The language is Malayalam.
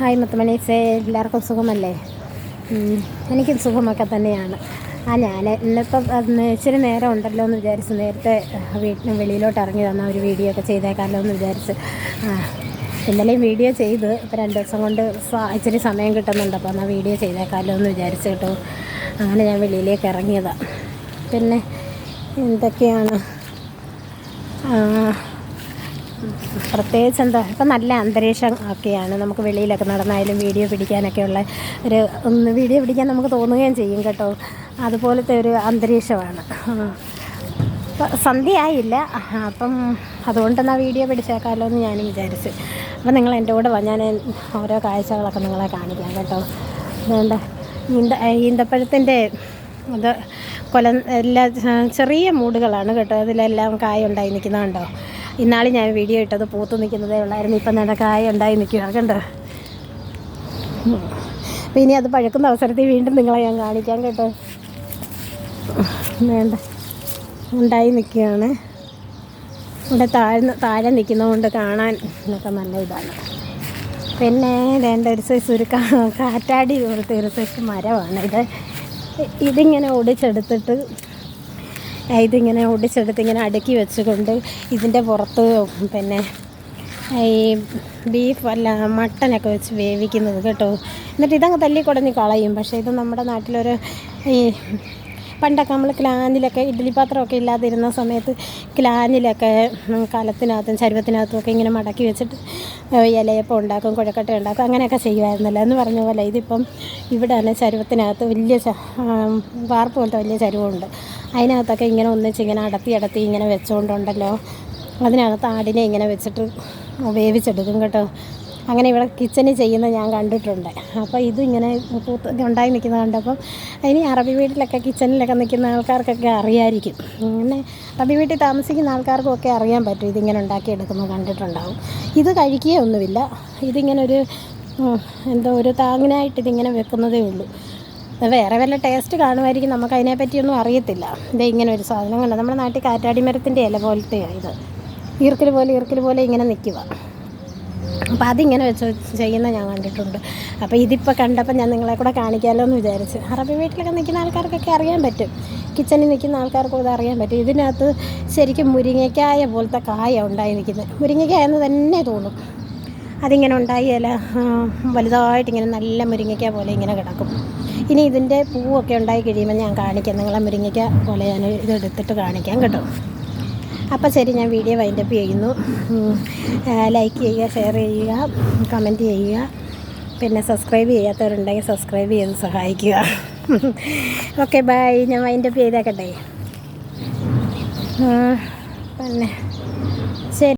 ഹായ് മുത്തുമണീസേ എല്ലാവർക്കും സുഖമല്ലേ? എനിക്കും സുഖമൊക്കെ തന്നെയാണ്. ആ ഞാൻ ഇന്നിപ്പം ഇച്ചിരി നേരം ഉണ്ടല്ലോ എന്ന് വിചാരിച്ച് നേരത്തെ വീട്ടിന് വെളിയിലോട്ട് ഇറങ്ങി തന്ന ഒരു വീഡിയോ ഒക്കെ ചെയ്തേക്കാമല്ലോ എന്ന് വിചാരിച്ച്. ഇന്നലെയും വീഡിയോ ചെയ്ത് ഇപ്പോൾ രണ്ട് ദിവസം കൊണ്ട് ഇച്ചിരി സമയം കിട്ടുന്നുണ്ട്. അപ്പോൾ എന്നാൽ വീഡിയോ ചെയ്തേക്കാമല്ലോ എന്ന് വിചാരിച്ച് കേട്ടോ. അങ്ങനെ ഞാൻ വെളിയിലേക്ക് ഇറങ്ങിയതാണ് പിന്നെ എന്തൊക്കെയാണ്? പ്രത്യേകിച്ച് എന്താ ഇപ്പം നല്ല അന്തരീക്ഷം ഒക്കെയാണ്. നമുക്ക് വെളിയിലൊക്കെ നടന്നായാലും വീഡിയോ പിടിക്കാനൊക്കെ ഉള്ള ഒരു ഒന്ന് വീഡിയോ പിടിക്കാൻ നമുക്ക് തോന്നുകയും ചെയ്യും കേട്ടോ. അതുപോലത്തെ ഒരു അന്തരീക്ഷമാണ്. സന്ധ്യയായില്ല. അപ്പം അതുകൊണ്ടെന്നാൽ വീഡിയോ പിടിച്ചേക്കാമല്ലോ എന്ന് ഞാനും വിചാരിച്ചു. അപ്പം നിങ്ങൾ എന്റെ കൂടെ വാ ഞാൻ ഓരോ കാഴ്ചകളൊക്കെ നിങ്ങളെ കാണിക്കാം കേട്ടോ. അതുകൊണ്ട് ഈന്ത ഈന്തപ്പഴത്തിന്റെ അത് കൊല എല്ലാ ചെറിയ മൂടുകളാണ് കേട്ടോ. അതിലെല്ലാം കായ ഉണ്ടായി നിൽക്കുന്നുണ്ടോ ഇന്നാൾ ഞാൻ വീഡിയോ ഇട്ടത് പൂത്ത് നിൽക്കുന്നതേ ഉള്ളായിരുന്നു. ഇപ്പം നല്ല കായ ഉണ്ടായി നിൽക്കുക കണ്ടോ? അപ്പം ഇനി അത് പഴുക്കുന്ന അവസരത്തിൽ വീണ്ടും നിങ്ങളെ ഞാൻ കാണിക്കാൻ കേട്ടോ. വേണ്ട. ഉണ്ടായി നിൽക്കുകയാണ്. ഇവിടെ താഴ്ന്ന് താഴെ നിൽക്കുന്നതുകൊണ്ട് കാണാൻ ഒക്കെ നല്ല ഇതാണ്. പിന്നെ വേണ്ട ഒരു സൈസ് ഒരു കാറ്റാടി പോലത്തെ ഒരു സൈസ് മരമാണ് ഇത്. ഇതിങ്ങനെ ഒടിച്ചെടുത്തിട്ട് ഇതിങ്ങനെ ഒടിച്ചെടുത്ത് ഇങ്ങനെ അടുക്കി വെച്ചുകൊണ്ട് ഇതിന്റെ പുറത്ത് പിന്നെ ഈ ബീഫ് അല്ല മട്ടനൊക്കെ വെച്ച് വേവിക്കുന്നത് കേട്ടോ. എന്നിട്ട് ഇതങ്ങ് തല്ലിക്കുടഞ്ഞ് കളയും. പക്ഷേ ഇത് നമ്മുടെ നാട്ടിലൊരു ഈ പണ്ടൊക്കെ നമ്മൾ ക്ലാനിലൊക്കെ ഇഡ്ഡലി പാത്രമൊക്കെ ഇല്ലാതിരുന്ന സമയത്ത് ക്ലാനിലൊക്കെ കലത്തിനകത്തും ചരുവത്തിനകത്തും ഒക്കെ ഇങ്ങനെ മടക്കി വെച്ചിട്ട് ഇലയപ്പം ഉണ്ടാക്കും കുഴക്കട്ട ഉണ്ടാക്കും അങ്ങനെയൊക്കെ ചെയ്യുമായിരുന്നല്ലോ എന്ന് പറഞ്ഞ പോലെ ഇതിപ്പം ഇവിടെ തന്നെ ചരുവത്തിനകത്ത് വലിയ വാർപ്പ് പോലത്തെ വലിയ ചരുവമുണ്ട് അതിനകത്തൊക്കെ ഇങ്ങനെ ഒന്നിച്ച് ഇങ്ങനെ അടത്തി അടത്തി ഇങ്ങനെ വെച്ചുകൊണ്ടുണ്ടല്ലോ അതിനകത്ത് ആടിനെ ഇങ്ങനെ വെച്ചിട്ട് വേവിച്ചെടുക്കും കേട്ടോ. അങ്ങനെ ഇവിടെ കിച്ചണിൽ ചെയ്യുന്ന ഞാൻ കണ്ടിട്ടുണ്ട്. അപ്പോൾ ഇത് ഇങ്ങനെ പൂത്ത് ഉണ്ടായി നിൽക്കുന്നത് കണ്ടപ്പം ഇനി അറബി വീട്ടിലൊക്കെ കിച്ചണിലൊക്കെ നിൽക്കുന്ന ആൾക്കാർക്കൊക്കെ അറിയായിരിക്കും. അങ്ങനെ അറബി വീട്ടിൽ താമസിക്കുന്ന ആൾക്കാർക്കും ഒക്കെ അറിയാൻ പറ്റും ഇതിങ്ങനെ ഉണ്ടാക്കിയെടുക്കുന്നത് കണ്ടിട്ടുണ്ടാവും. ഇത് കഴിക്കുകയൊന്നുമില്ല. ഇതിങ്ങനെ ഒരു എന്തോ ഒരു താങ്ങിനായിട്ട് ഇതിങ്ങനെ വെക്കുന്നതേ ഉള്ളൂ. വേറെ വല്ല ടേസ്റ്റ് കാണുമായിരിക്കും. നമുക്ക് അതിനെപ്പറ്റിയൊന്നും അറിയത്തില്ല. ഇത് ഇങ്ങനെ ഒരു സാധനം കണ്ട? നമ്മുടെ നാട്ടിൽ കാറ്റാടി മരത്തിന്റെ ഇല പോലത്തെയാണ് ഇത്. ഈർക്കൽ പോലെ ഈർക്കൽ പോലെ ഇങ്ങനെ നിൽക്കുക അപ്പോൾ അതിങ്ങനെ വെച്ച് ചെയ്യുന്ന ഞാൻ കണ്ടിട്ടുണ്ട്. അപ്പോൾ ഇതിപ്പോൾ കണ്ടപ്പോൾ ഞാൻ നിങ്ങളെ കൂടെ കാണിക്കാമല്ലോ എന്ന് വിചാരിച്ച്. അറബി വീട്ടിലൊക്കെ നിൽക്കുന്ന ആൾക്കാർക്കൊക്കെ അറിയാൻ പറ്റും. കിച്ചണിൽ നിൽക്കുന്ന ആൾക്കാർക്കും ഇത് അറിയാൻ പറ്റും. ഇതിനകത്ത് ശരിക്കും മുരിങ്ങയ്ക്കായ പോലത്തെ കായ ഉണ്ടായി നിൽക്കുന്നത്. മുരിങ്ങയ്ക്കായ എന്ന് തന്നെ തോന്നും. അതിങ്ങനെ ഉണ്ടായി ഇല വലുതായിട്ട് ഇങ്ങനെ നല്ല മുരിങ്ങയ്ക്ക പോലെ ഇങ്ങനെ കിടക്കും. ഇനി ഇതിന്റെ പൂവൊക്കെ ഉണ്ടായി കഴിയുമ്പോൾ ഞാൻ കാണിക്കാം. നിങ്ങളെ മുരിങ്ങയ്ക്ക പോലെ ഞാൻ ഇതെടുത്തിട്ട് കാണിക്കാം കേട്ടോ. അപ്പോൾ ശരി ഞാൻ വീഡിയോ വൈൻഡപ്പ് ചെയ്യുന്നു. ലൈക്ക് ചെയ്യുക ഷെയർ ചെയ്യുക കമന്റ് ചെയ്യുക. പിന്നെ സബ്സ്ക്രൈബ് ചെയ്യാത്തവരുണ്ടെങ്കിൽ സബ്സ്ക്രൈബ് ചെയ്ത് സഹായിക്കുക. ഓക്കെ ബൈ ഞാൻ വൈൻഡപ്പ് ചെയ്തേക്കട്ടെ. പിന്നെ ശരി.